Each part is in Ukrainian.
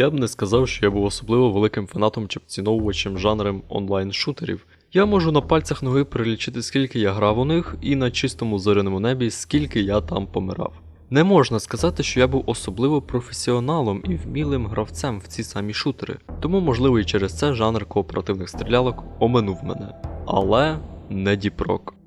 Я б не сказав, що я був особливо великим фанатом чи поціновувачем жанром онлайн-шутерів. Я можу на пальцях ноги перелічити, скільки я грав у них, і на чистому зоряному небі, скільки я там помирав. Не можна сказати, що я був особливо професіоналом і вмілим гравцем в ці самі шутери, тому, можливо, і через це жанр кооперативних стрілялок оминув мене. Але не діпрок.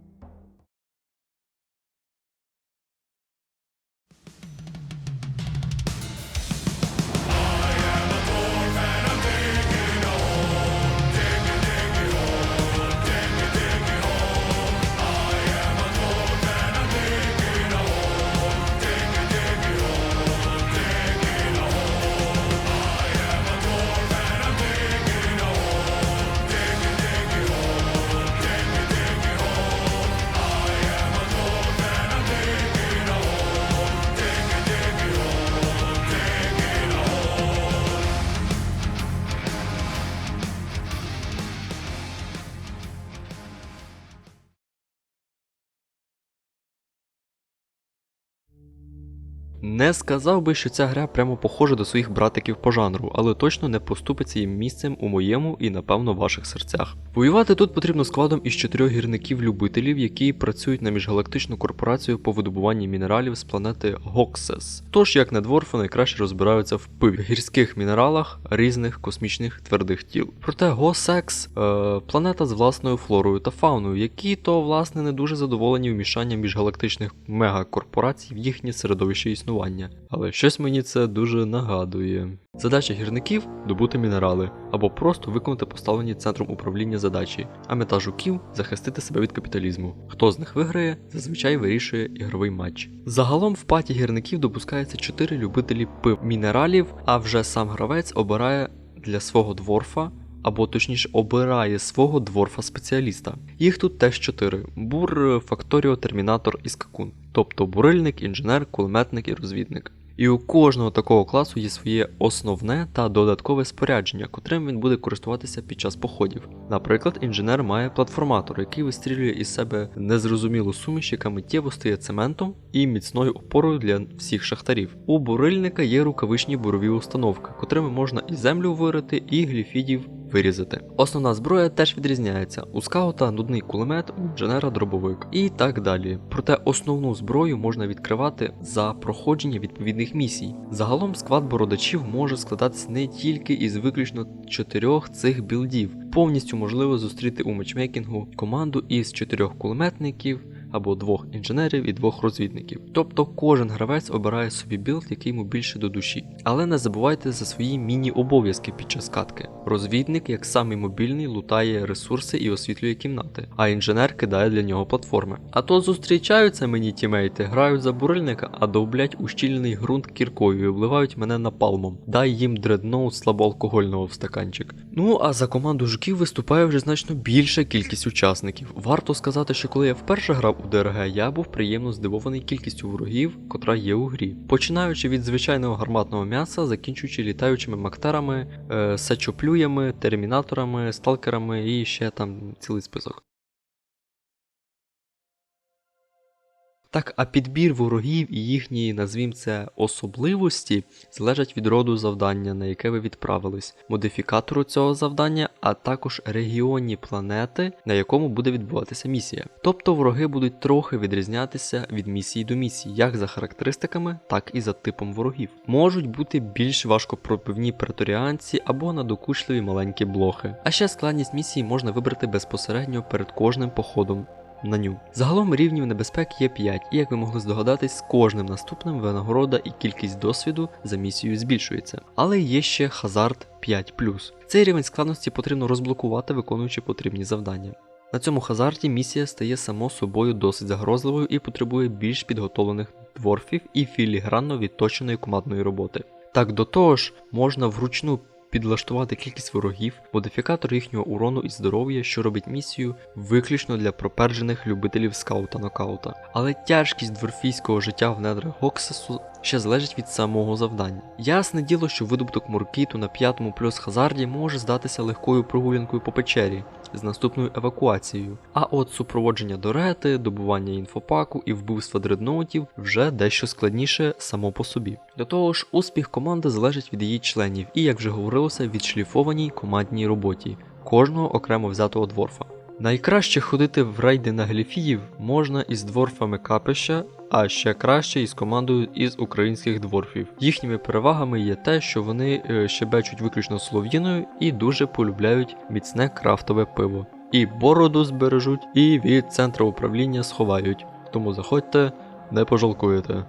Не сказав би, що ця гра прямо похожа до своїх братиків по жанру, але точно не поступиться їм місцем у моєму і, напевно, ваших серцях. Воювати тут потрібно складом із чотирьох гірників-любителів, які працюють на міжгалактичну корпорацію по видобуванні мінералів з планети Гоксес. Тож, як не дворфи, найкраще розбираються в пиві гірських мінералах різних космічних твердих тіл. Проте Госекс е, планета з власною флорою та фауною, які то власне не дуже задоволені вмішанням міжгалактичних мегакорпорацій в їхнє середовище існування. Але щось мені це дуже нагадує. Задача гірників добути мінерали або просто виконати поставлені центром управління задачі, а мета жуків захистити себе від капіталізму. Хто з них виграє, зазвичай вирішує ігровий матч. Загалом в паті гірників допускається 4 любителі пив мінералів, а вже сам гравець обирає для свого дворфа. Або точніше обирає свого дворфа-спеціаліста. Їх тут теж чотири: бур, факторіо, термінатор і скакун. Тобто бурильник, інженер, кулеметник і розвідник. І у кожного такого класу є своє основне та додаткове спорядження, котрим він буде користуватися під час походів. Наприклад, інженер має платформатор, який вистрілює із себе незрозумілу суміш, яка миттєво стає цементом і міцною опорою для всіх шахтарів. У бурильника є рукавичні бурові установки, котрими можна і землю вирити, і гліфідів вирізати. Основна зброя теж відрізняється: у скаута нудний кулемет, у інженера дробовик і так далі. Проте основну зброю можна відкривати за проходження відповідних місій. Загалом склад бородачів може складатися не тільки із виключно чотирьох цих білдів. Повністю можливо зустріти у матчмейкінгу команду із чотирьох кулеметників. Або двох інженерів і двох розвідників. Тобто кожен гравець обирає собі білд, який йому більше до душі. Але не забувайте за свої міні-обов'язки під час катки. Розвідник, як самий мобільний, лутає ресурси і освітлює кімнати, а інженер кидає для нього платформи. А то зустрічаються мені тімейти, грають за бурильника, а довблять ущільнений ґрунт кіркою і обливають мене напалмом. Дай їм дредноут слабоалкогольного в стаканчик. Ну а за команду жуків виступає вже значно більша кількість учасників. Варто сказати, що коли я вперше грав у ДРГ, я був приємно здивований кількістю ворогів, котра є у грі. Починаючи від звичайного гарматного м'яса, закінчуючи літаючими мактерами, е, сечоплюями, термінаторами, сталкерами і ще там цілий список. Так, а підбір ворогів і їхні, назвім це, особливості залежать від роду завдання, на яке ви відправились, модифікатору цього завдання, а також регіоні планети, на якому буде відбуватися місія. Тобто вороги будуть трохи відрізнятися від місії до місії, як за характеристиками, так і за типом ворогів. Можуть бути більш важкопропивні преторіанці або надокучливі маленькі блохи. А ще складність місії можна вибрати безпосередньо перед кожним походом на ню. Загалом рівнів небезпек є 5, і як ви могли здогадатись, з кожним наступним винагорода і кількість досвіду за місією збільшується. Але є ще Хазард 5. Цей рівень складності потрібно розблокувати, виконуючи потрібні завдання. На цьому хазарті місія стає само собою досить загрозливою і потребує більш підготовлених дворфів і філігранно відточеної командної роботи. Так до того ж, можна вручну підлаштувати кількість ворогів, модифікатор їхнього урону і здоров'я, що робить місію виключно для проперджених любителів скаута нокаута. Але тяжкість дворфійського життя в недрах Гоксесу ще залежить від самого завдання. Ясне діло, що видобуток моркіту на п'ятому плюс хазарді може здатися легкою прогулянкою по печері з наступною евакуацією. А от супроводження до рети, добування інфопаку і вбивства дредноутів вже дещо складніше само по собі. До того ж, успіх команди залежить від її членів і, як вже говорилося, від шліфованій командній роботі кожного окремо взятого дворфа. Найкраще ходити в рейди на гліфіїв можна із дворфами капища, а ще краще із командою із українських дворфів. Їхніми перевагами є те, що вони е, щебечуть виключно слов'їною і дуже полюбляють міцне крафтове пиво. І бороду збережуть, і від центру управління сховають. Тому заходьте, не пожалкуєте.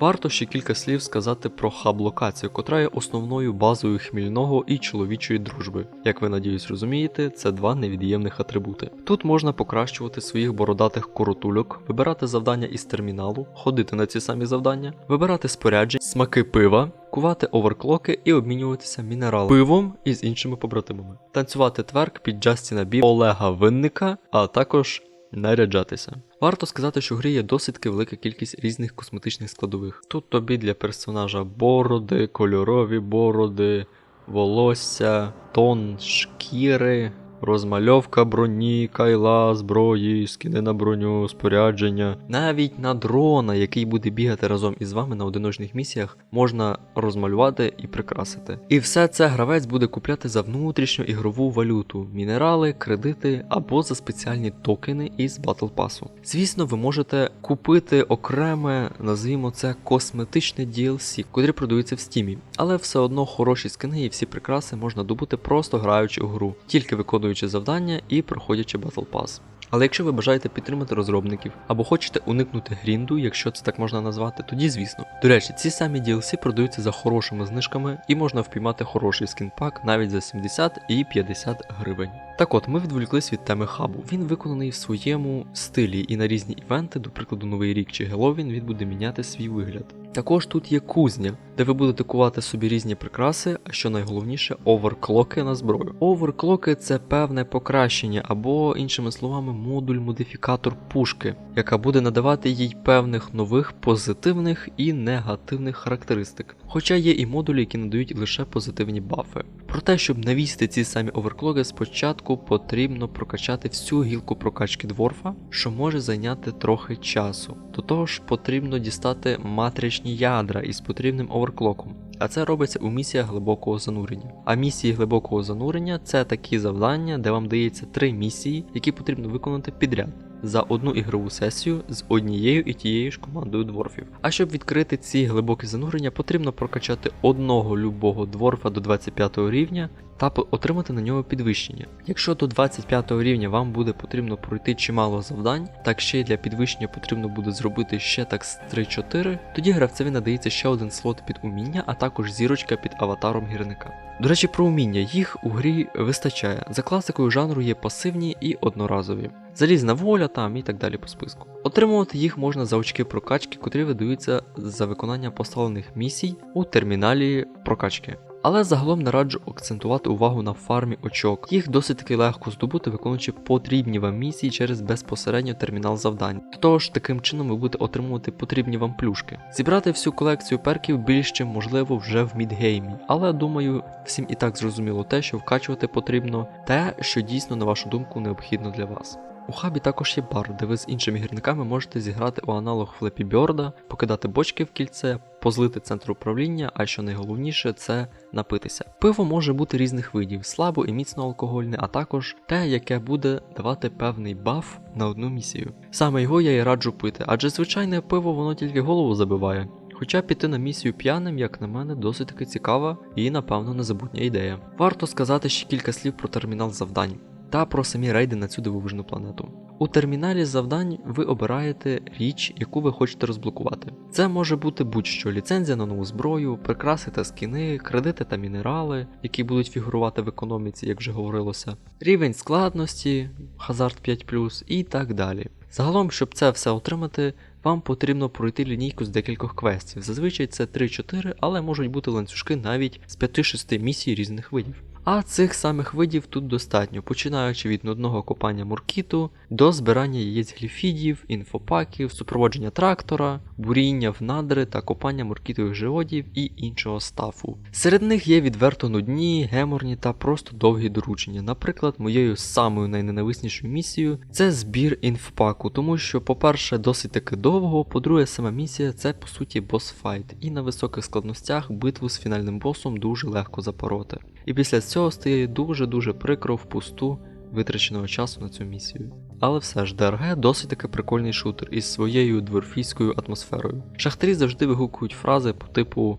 Варто ще кілька слів сказати про хаб-локацію, котра є основною базою хмільного і чоловічої дружби. Як ви надіюсь розумієте, це два невід'ємних атрибути. Тут можна покращувати своїх бородатих коротульок, вибирати завдання із терміналу, ходити на ці самі завдання, вибирати спорядження, смаки пива, кувати оверклоки і обмінюватися мінералом пивом із іншими побратимами, танцювати тверк під Джастіна Бі Олега Винника, а також наряджатися. Варто сказати, що в грі є досить велика кількість різних косметичних складових. Тут тобі для персонажа бороди, кольорові бороди, волосся, тон шкіри, розмальовка броні, кайла, зброї, скини на броню, спорядження. Навіть на дрона, який буде бігати разом із вами на одиночних місіях, можна розмалювати і прикрасити. І все це гравець буде купляти за внутрішню ігрову валюту, мінерали, кредити або за спеціальні токени із Battle Pass. Звісно, ви можете купити окреме, назвімо це косметичне DLC, котрі продаються в стімі, але все одно хороші скини і всі прикраси можна добути просто граючи у гру, тільки виконуючи завдання і проходячи Battle Pass. Але якщо ви бажаєте підтримати розробників або хочете уникнути грінду, якщо це так можна назвати, тоді звісно. До речі, ці самі DLC продаються за хорошими знижками і можна впіймати хороший скінпак навіть за 70 і 50 гривень. Так от, ми відволіклись від теми хабу. Він виконаний в своєму стилі, і на різні івенти, до прикладу, Новий рік чи Геловін, він буде міняти свій вигляд. Також тут є кузня, де ви будете кувати собі різні прикраси, а що найголовніше, оверклоки на зброю. Оверклоки це певне покращення, або, іншими словами, модуль-модифікатор пушки, яка буде надавати їй певних нових позитивних і негативних характеристик. Хоча є і модулі, які надають лише позитивні бафи. Про те, щоб навісти ці самі оверклоки, спочатку потрібно прокачати всю гілку прокачки дворфа, що може зайняти трохи часу. До того ж, потрібно дістати матричні ядра із потрібним оверклоком. А це робиться у місіях глибокого занурення. А місії глибокого занурення це такі завдання, де вам дається три місії, які потрібно виконати підряд. За одну ігрову сесію з однією і тією ж командою дворфів. А щоб відкрити ці глибокі занурення, потрібно прокачати одного любого дворфа до 25 рівня та отримати на нього підвищення. Якщо до 25 рівня вам буде потрібно пройти чимало завдань, так ще й для підвищення потрібно буде зробити ще так з 3-4, тоді гравцеві надається ще один слот під уміння, а також зірочка під аватаром гірника. До речі, про уміння їх у грі вистачає. За класикою жанру є пасивні і одноразові. Залізна воля там і так далі по списку. Отримувати їх можна за очки прокачки, котрі видаються за виконання поставлених місій у терміналі прокачки. Але загалом не раджу акцентувати увагу на фармі очок. Їх досить таки легко здобути, виконуючи потрібні вам місії через безпосередньо термінал завдань. До того ж, таким чином ви будете отримувати потрібні вам плюшки. Зібрати всю колекцію перків більш чим можливо вже в мідгеймі, але думаю, всім і так зрозуміло те, що вкачувати потрібно те, що дійсно, на вашу думку, необхідно для вас. У хабі також є бар, де ви з іншими гірниками можете зіграти у аналог Флепі Бьорда, покидати бочки в кільце, позлити центр управління, а що найголовніше це напитися. Пиво може бути різних видів, слабо і міцно алкогольне, а також те, яке буде давати певний баф на одну місію. Саме його я і раджу пити, адже звичайне пиво воно тільки голову забиває. Хоча піти на місію п'яним, як на мене, досить таки цікава і, напевно, незабутня ідея. Варто сказати ще кілька слів про термінал завдань та про самі рейди на цю дивовижну планету. У терміналі завдань ви обираєте річ, яку ви хочете розблокувати. Це може бути будь-що ліцензія на нову зброю, прикраси та скіни, кредити та мінерали, які будуть фігурувати в економіці, як вже говорилося, рівень складності, Hazard 5 і так далі. Загалом, щоб це все отримати, вам потрібно пройти лінійку з декількох квестів. Зазвичай це 3-4, але можуть бути ланцюжки навіть з 5-6 місій різних видів. А цих самих видів тут достатньо, починаючи від нудного копання муркіту до збирання яєць гліфідів, інфопаків, супроводження трактора, буріння в надри та копання муркітових живодів і іншого стафу. Серед них є відверто нудні, геморні та просто довгі доручення. Наприклад, моєю самою найненависнішою місією це збір інфпаку, тому що, по-перше, досить таки довго, по-друге, сама місія це по суті босфайт, і на високих складностях битву з фінальним босом дуже легко запороти. І після цього стає дуже-дуже прикро впусту витраченого часу на цю місію. Але все ж ДРГ досить таки прикольний шутер із своєю дворфійською атмосферою. Шахтарі завжди вигукують фрази по типу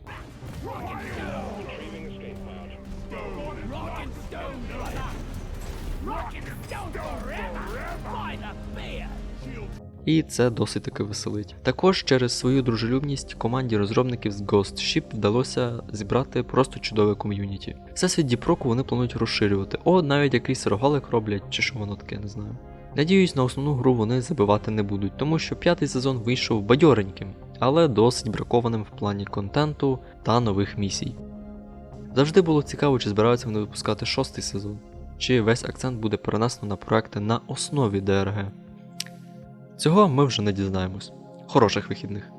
І це досить таки веселить. Також через свою дружелюбність команді розробників з Ghost Ship вдалося зібрати просто чудове ком'юніті. Всесвіт Діпроку вони планують розширювати. О, навіть якийсь рогалик роблять, чи що воно таке, не знаю. Надіюсь, на основну гру вони забивати не будуть, тому що п'ятий сезон вийшов бадьореньким, але досить бракованим в плані контенту та нових місій. Завжди було цікаво, чи збираються вони випускати шостий сезон, чи весь акцент буде перенесено на проекти на основі ДРГ. Цього ми вже не дізнаємось. Хороших вихідних!